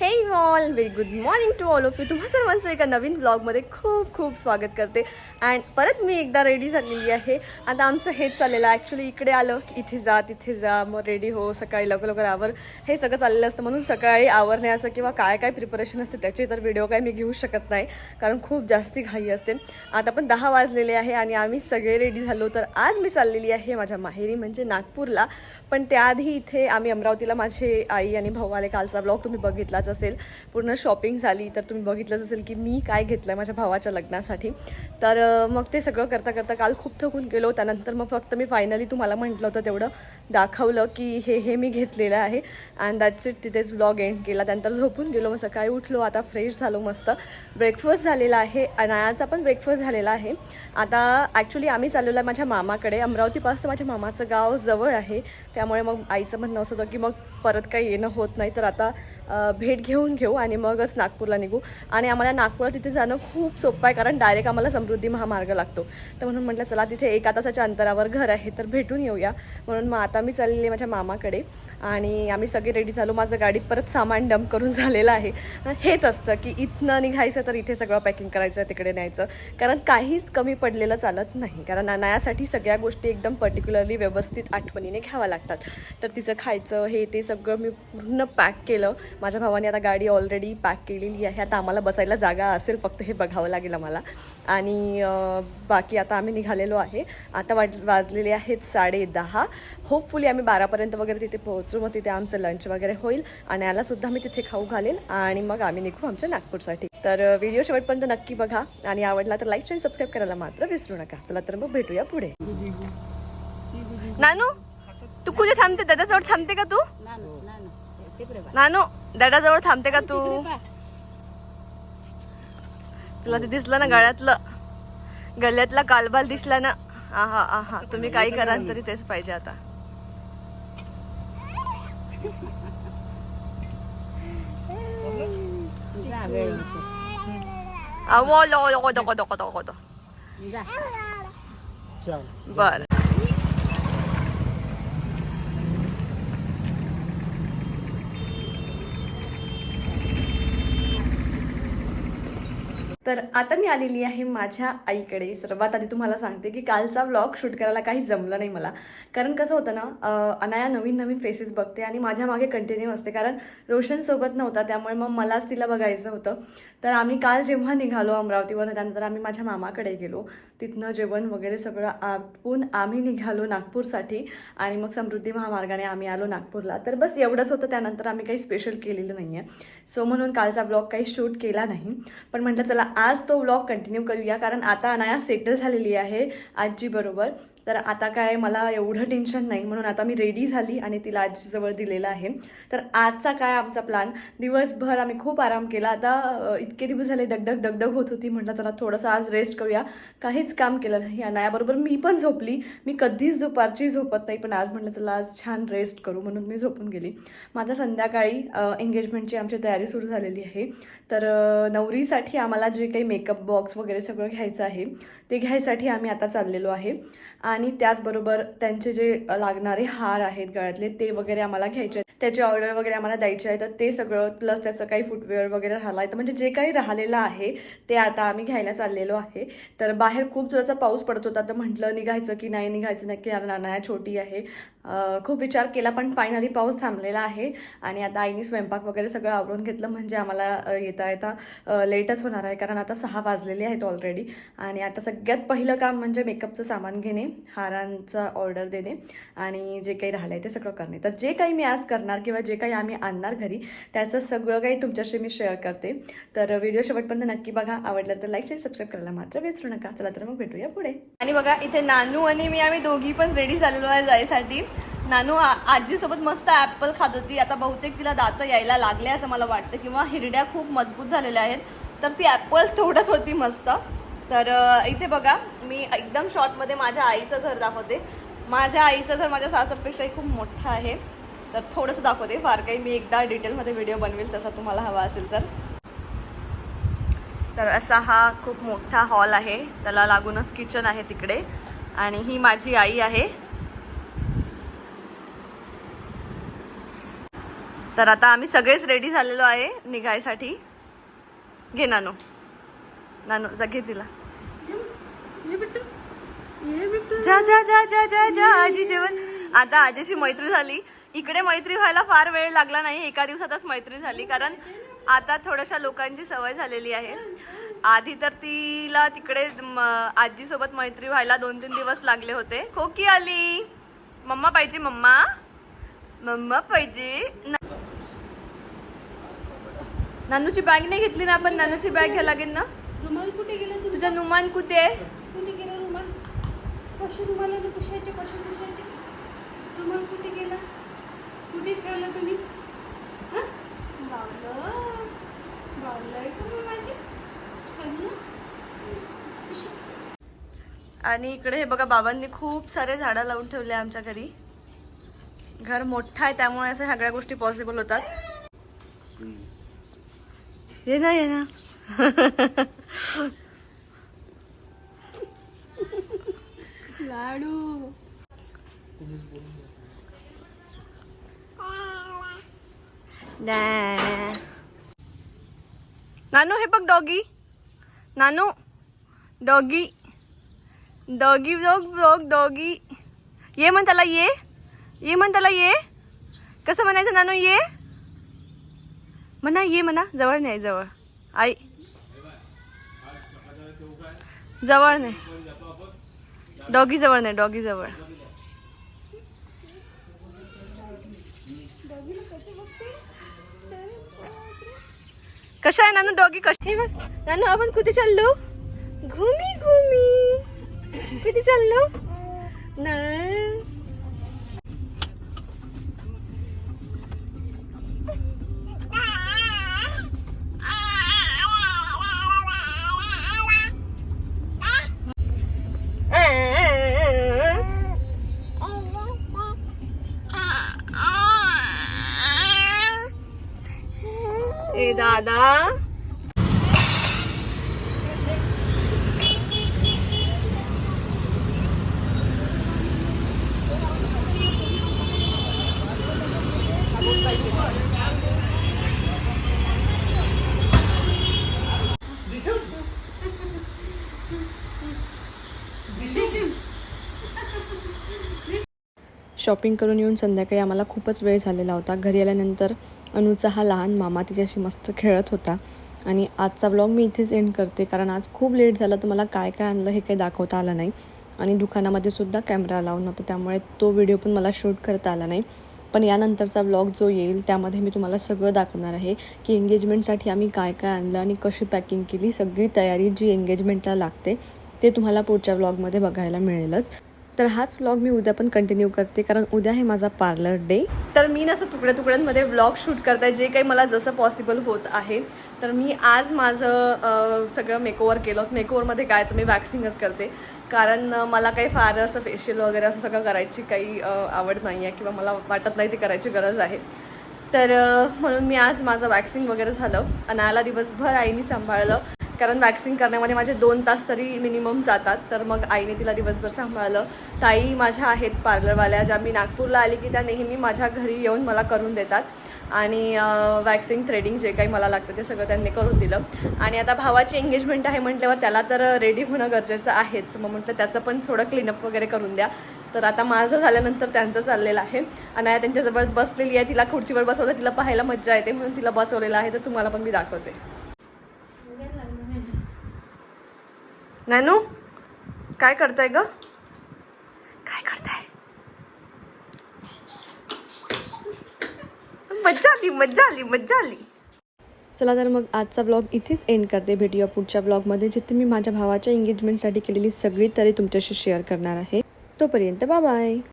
Hey morning all very good morning to all of you तुम्हा सर्वांचं एका नवीन ब्लॉगमध्ये खूप खूप स्वागत करते. अँड परत मी एकदा रेडी झालेली आहे. आता आमचं हेच चाललेलं आहे. ॲक्च्युली इकडे आलं की इथे जा तिथे जा मग रेडी हो सकाळी लवकर लवकर आवर. हे सगळं चाललेलं असतं. म्हणून सकाळी आवरण्याचं किंवा काय काय प्रिपरेशन असते त्याचे तर व्हिडिओ काय मी घेऊ शकत नाही. कारण खूप जास्ती घाई असते. आता पण दहा वाजलेले आहे आणि आम्ही सगळे रेडी झालो. तर आज मी चाललेली आहे माझ्या माहेरी म्हणजे नागपूरला. पण त्याआधी इथे आम्ही अमरावतीला माझे आई आणि भाऊ आले. कालचा ब्लॉग तुम्ही बघितलाच असेल. पूर्ण शॉपिंग झाली तर तुम्ही बघितलंच असेल की मी काय घेतलं आहे माझ्या भावाच्या लग्नासाठी. तर मग ते सगळं करता करता काल खूप थकून गेलो त्यानंतर मग फक्त मी फायनली तुम्हाला म्हटलं होतं तेवढं दाखवलं की हे हे मी घेतलेलं आहे. अँड दॅट्स इट तिथेच ब्लॉग एंड केला. त्यानंतर झोपून गेलो मग सकाळी उठलो आता फ्रेश झालो मस्त. ब्रेकफास्ट झालेला आहे अनायाचा पण ब्रेकफास्ट झालेला आहे. आता ॲक्च्युली आम्ही चाललेलो आहे माझ्या मामाकडे. अमरावतीपासून माझ्या मामाचं गाव जवळ आहे. त्यामुळे मग आईचं म्हणणं असं होतं की मग परत काही येणं होत नाही. तर आता भेट घेऊन घेऊ आणि मगच नागपूरला निघू. आणि आम्हाला नागपूरला तिथे जाणं खूप सोपं आहे कारण डायरेक्ट आम्हाला समृद्धी महामार्ग लागतो. तर म्हणून म्हटलं चला तिथे एका तासाच्या अंतरावर घर आहे तर भेटून येऊया. म्हणून मग आता मी चाललेली माझ्या मामाकडे. आणि आम्ही सगळे रेडी झालो. माझं गाडीत परत सामान डंप करून झालेलं आहे. हेच असतं की इथनं निघायचं तर इथे सगळं पॅकिंग करायचं तिकडे न्यायचं. कारण काहीच कमी पडलेलं चालत नाही. कारण अनायासाठी सगळ्या गोष्टी एकदम पर्टिक्युलरली व्यवस्थित आठवणीने घ्याव्या लागतात. तर तिचं खायचं हे ते सगळं मी पूर्ण पॅक केलं. माझ्या भावाने आता गाडी ऑलरेडी पॅक केलेली आहे. आता आम्हाला बसायला जागा असेल फक्त हे बघावं लागेल आम्हाला. आणि बाकी आता आम्ही निघालेलो आहे. आता वाज वाजलेले आहेत साडे दहा. होपफुली आम्ही बारापर्यंत वगैरे तिथे पोहोचू मग तिथे आमचं लंच वगैरे होईल. आणि याला सुद्धा मी तिथे खाऊ घालेल. आणि मग आम्ही निघू आमच्या नागपूरसाठी. तर व्हिडिओ शेवटपर्यंत नक्की बघा. आणि आवडला तर लाईक आणि सबस्क्राईब करायला मात्र विसरू नका. चला तर मग भेटूया पुढे. नानू तू कुठे थांबते? दादाजवळ थांबते का तू? नानू दादाजवळ थांबते का तू? तुला ते दिसलं ना गळ्यातलं? गळ्यातला कालबाल दिसला ना? आहा आहा. तुम्ही काही करा तरी तेच पाहिजे आता. बर. तर आता मी आलेली आहे माझ्या आईकडे. सर्वात आधी तुम्हाला सांगते की कालचा व्लॉग शूट करायला काही जमलं नाही मला. कारण कसं होतं ना अनाया नवीन नवीन फेसेस बघते आणि माझ्या मागे कंटिन्यू असते. कारण रोशनसोबत नव्हता त्यामुळे मग मलाच तिला बघायचं होतं. तर आम्ही काल जेव्हा निघालो अमरावतीवर त्यानंतर आम्ही माझ्या मामाकडे गेलो. तिथनं जेवण वगैरे सगळं आपण आम्ही निघालो नागपूरसाठी आणि मग समृद्धी महामार्गाने आम्ही आलो नागपूरला. तर बस एवढंच होतं त्यानंतर आम्ही काही स्पेशल केलेलं नाही आहे सो म्हणून कालचा ब्लॉग काही शूट केला नाही. पण म्हटलं चला आज तो ब्लॉग कंटिन्यू करूया कारण आता अनाया सेटल झालेली आहे आजीबरोबर तर आता काय मला एवढं टेन्शन नाही. म्हणून आता मी रेडी झाली आणि तिला आजीजवळ दिलेलं आहे. तर आजचा काय आमचा प्लॅन दिवसभर आम्ही खूप आराम केला. आता इतके दिवस झाले दगदग दगदग होत होती. म्हटलं चला थोडंसं आज रेस्ट करूया. काहीच काम केलं नाही. या नायाबरोबर मी पण झोपली. मी कधीच दुपारची झोपत नाही. पण आज म्हटलं चला आज छान रेस्ट करू म्हणून मी झोपून गेली. माझा संध्याकाळी एंगेजमेंटची आमची तयारी सुरू झालेली आहे. तर नवरीसाठी आम्हाला जे काही मेकअप बॉक्स वगैरे सगळं घ्यायचं आहे ते घ्यायसाठी आम्ही आता चाललेलो आहे. आणि त्याचबरोबर त्यांचे जे लागणारे हार आहेत गळ्यातले ते वगैरे आम्हाला घ्यायचे आहेत. त्याची ऑर्डर वगैरे आम्हाला द्यायची आहे तर ते सगळं प्लस त्याचं काही फुटवेअर वगैरे राहिला आहे. तर म्हणजे जे काही राहिलेलं आहे ते आता आम्ही घ्यायला चाललेलो आहे. तर बाहेर खूप जोराचा पाऊस पडत होता तर म्हटलं निघायचं की नाही निघायचं नक्की कारण नाना छोटी आहे. खूप विचार केला पण फायनली पाऊस थांबलेला आहे. आणि आता आईने स्वयंपाक वगैरे सगळं आवरून घेतलं म्हणजे आम्हाला येत येता. येता लेटच होणार आहे कारण आता सहा वाजलेले आहेत ऑलरेडी आणि आता सगळ्यात पहिलं काम म्हणजे मेकअपचं सामान घेणे हारांचा ऑर्डर देणे आणि जे काही राहिलं आहे ते सगळं करणे. तर जे काही मी आज करणार किंवा जे काही आम्ही आणणार घरी त्याचं सगळं काही तुमच्याशी मी शेअर करते. तर व्हिडिओ शेवटपर्यंत नक्की बघा. आवडलं तर लाईक शेअर सबस्क्राईब करायला मात्र विसरू नका. चला तर मग भेटूया पुढे. आणि बघा इथे नानू आणि मी आम्ही दोघी पण रेडी झालेलो आहे जायसाठी. नानू आ- आजीसोबत मस्त ॲपल खात होती. आता बहुतेक तिला दातं यायला लागले असं मला वाटतं. किंवा हिरड्या खूप मजबूत झालेल्या आहेत. तर ती ॲपल तोडत होती मस्त. तर इथे बघा मी एकदम शॉर्टमध्ये माझ्या आईचं घर दाखवते. माझ्या आईचं घर माझ्या सासरपेक्षाही खूप मोठं आहे. तर थोडंसं दाखवते. फार काही मी एकदा डिटेलमध्ये व्हिडिओ बनवेल तसा तुम्हाला हवा असेल तर. तर असा हा खूप मोठा हॉल आहे. त्याला लागूनच किचन आहे तिकडे. आणि ही माझी आई आहे. तर आता आम्ही सगळेच रेडी झालेलो आहे निघायसाठी. घे नानो. नानो जा घे तिला. जा जा जा जा जा जा आजी जेवण. आता आजीशी मैत्री झाली. इकडे मैत्री व्हायला फार वेळ लागला नाही. एका दिवसातच मैत्री झाली. कारण आता थोड्याशा लोकांची सवय झालेली आहे. आधी तर तिला तिकडे आजी सोबत मैत्री व्हायला दोन तीन दिवस लागले होते. खोकी आली. मम्मा पाहिजे मम्मा? मम्मा पाहिजे. नानूची बॅग नाही घेतली ना आपण? नानूची बॅग घ्या लागेल ना? रुमाल कुठे गेला तुझा नुमान कुठे आहे? कुठे गेला रुमाल? कसे रुमालाने पुसायचे कसे पुसायचे? रुमाल कुठे गेला? कुठे ठेवला तुम्ही? हं? बावलं. बावलंय का रुमाल? छान ना? पुसा. आणि इकडे हे बघा बाबांनी खूप सारे झाडं लावून ठेवले आमच्या घरी. घर मोठं आहे त्यामुळे अशा सगळ्या गोष्टी पॉसिबल होतात. ये ना ये ना लाडू. नानू हे बघ doggy. Nanu doggy. Doggy dog dog doggy. ये म्हण त्याला ये. ये म्हण त्याला ये. कसं म्हणायचं नानू ये? म्हणा ये म्हणा जवळ नाही जवळ. आई. जवळ नाही. डॉगी जवळ नाही डॉगी जवळ. कशा आहे नानू डॉगी कशी हे बघ नानू आपण कुठे चाललो? घुमी घुमी. कुठे चाललो? ना दादा. शॉपिंग करून येऊन संध्याकाळी आम्हाला खूपच वेळ झालेला होता. घरी आल्यानंतर अनुचा हा लहान मामा तिच्याशी मस्त खेळत होता. आणि आजचा ब्लॉग मी इथेच एंड करते कारण आज खूप लेट झाला तर मला काय काय आणलं हे काही दाखवता आलं नाही. आणि दुकानामध्ये सुद्धा कॅमेरा लावून होता त्यामुळे तो व्हिडिओ पण मला शूट करता आला नाही. पण यानंतरचा व्लॉग जो येईल त्यामध्ये मी तुम्हाला सगळं दाखवणार आहे की एंगेजमेंटसाठी आम्ही काय काय आणलं आणि कशी पॅकिंग केली सगळी तयारी जी एंगेजमेंटला लागते ते तुम्हाला पुढच्या व्लॉगमध्ये बघायला मिळेलच. तर हाच व्लॉग मी उद्या पण कंटिन्यू करते कारण उद्या आहे माझा पार्लर डे तर मी ना असं तुकड्या तुकड्यांमध्ये व्लॉग शूट करताय जे काही मला जसं पॉसिबल होत आहे. तर मी आज माझं सगळं मेकओवर केलं मेकओवरमध्ये काय तर मी वॅक्सिंगच करते. कारण मला काही फार असं फेशियल वगैरे असं सगळं करायची काही आवड नाही आहे किंवा मला वाटत नाही ती करायची गरज आहे. तर म्हणून मी आज माझं वॅक्सिंग वगैरे झालं. अनायाला दिवसभर आईने सांभाळलं. कारण वॅक्सिंग करण्यामध्ये माझे दोन तास तरी मिनिमम जातात. तर मग आईने तिला दिवसभर सांभाळलं. ताई माझ्या आहेत पार्लरवाल्या ज्या मी नागपूरला आली की त्या नेहमी माझ्या घरी येऊन मला करून देतात. आणि वॅक्सिंग थ्रेडिंग जे काही मला लागतं ते सगळं त्यांनी करून दिलं. आणि आता भावाची एंगेजमेंट आहे म्हटल्यावर त्याला तर रेडी होणं गरजेचं आहेच. मग म्हटलं त्याचं पण थोडं क्लीनअप वगैरे करून द्या. तर आता माझं झाल्यानंतर त्यांचं चाललेलं आहे. आणि त्यांच्याजवळ बसलेली आहे. तिला खुर्चीवर बसवलं. तिला पाहायला मज्जा येते म्हणून तिला बसवलेलं आहे. तर तुम्हाला पण मी दाखवते. नॅनू काय करताय ग? काय करताय? मज्जा आली मज्जा आली मज्जा आली. चला तर मग आजचा ब्लॉग इथेच एंड करते. भेटूया पुढच्या ब्लॉगमध्ये जिथे मी माझ्या भावाच्या एंगेजमेंटसाठी केलेली सगळी तरी तुमच्याशी शेअर करणार आहे. तोपर्यंत बाय